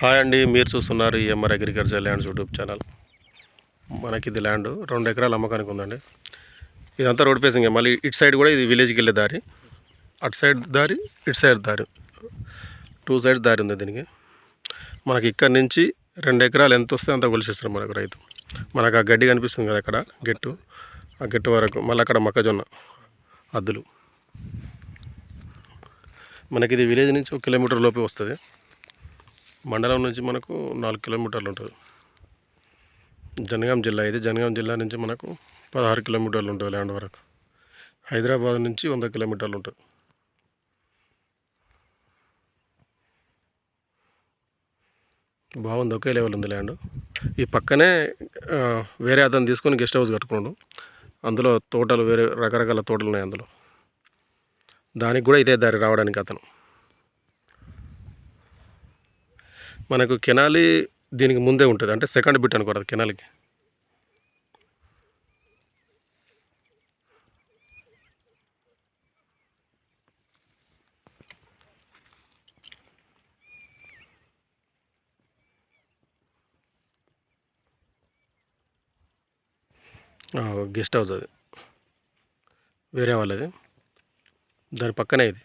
Hi అండి మీరు చూస్తున్నారు EMR agriculture lands YouTube channel. మనకి ఇది ల్యాండ్ రెండు ఎకరాల అమ్మకానికి ఉందండి. ఇదంతా రోడ్ ఫేసింగ్ మళ్ళీ ఇటు సైడ్ కూడా ఇది విలేజ్కి వెళ్ళే దారి. అటు సైడ్ దారి ఇటు సైడ్ దారి. టూ సైడ్స్ దారి ఉంది దీనికి. మనకి ఇక్కడ నుంచి రెండు ఎకరాలు ఎంత వస్తే అంత కొలిసిస్తారు మనకు రైతు. మనకు ఆ గడ్డి కనిపిస్తుంది కదా అక్కడ గెట్టు. ఆ గెట్టు వరకు మళ్ళీ అక్కడ మొక్కజొన్న అద్దులు. మనకి ఇది విలేజ్ నుంచి ఒక కిలోమీటర్ లోపే వస్తుంది. మండలం నుంచి మనకు నాలుగు కిలోమీటర్లు ఉంటుంది. జనగాం జిల్లా ఇది. జనగాం జిల్లా నుంచి మనకు పదహారు కిలోమీటర్లు ఉంటుంది ల్యాండ్ వరకు. హైదరాబాద్ నుంచి వంద కిలోమీటర్లు ఉంటుంది. బాగుంది. ఒకే లెవెల్ ఉంది ల్యాండ్. ఈ పక్కనే వేరే అతను తీసుకొని గెస్ట్ హౌస్ కట్టుకున్నాడు. అందులో తోటలు వేరే రకరకాల తోటలు ఉన్నాయి అందులో. దానికి కూడా ఇదే దారి రావడానికి అతను. మనకు కెనాలి దీనికి ముందే ఉంటుంది. అంటే సెకండ్ బిట్ అనుకోరు అది కెనాల్కి గెస్ట్ హౌస్ అది. వేరే వాళ్ళది. దాని పక్కనే ఇది.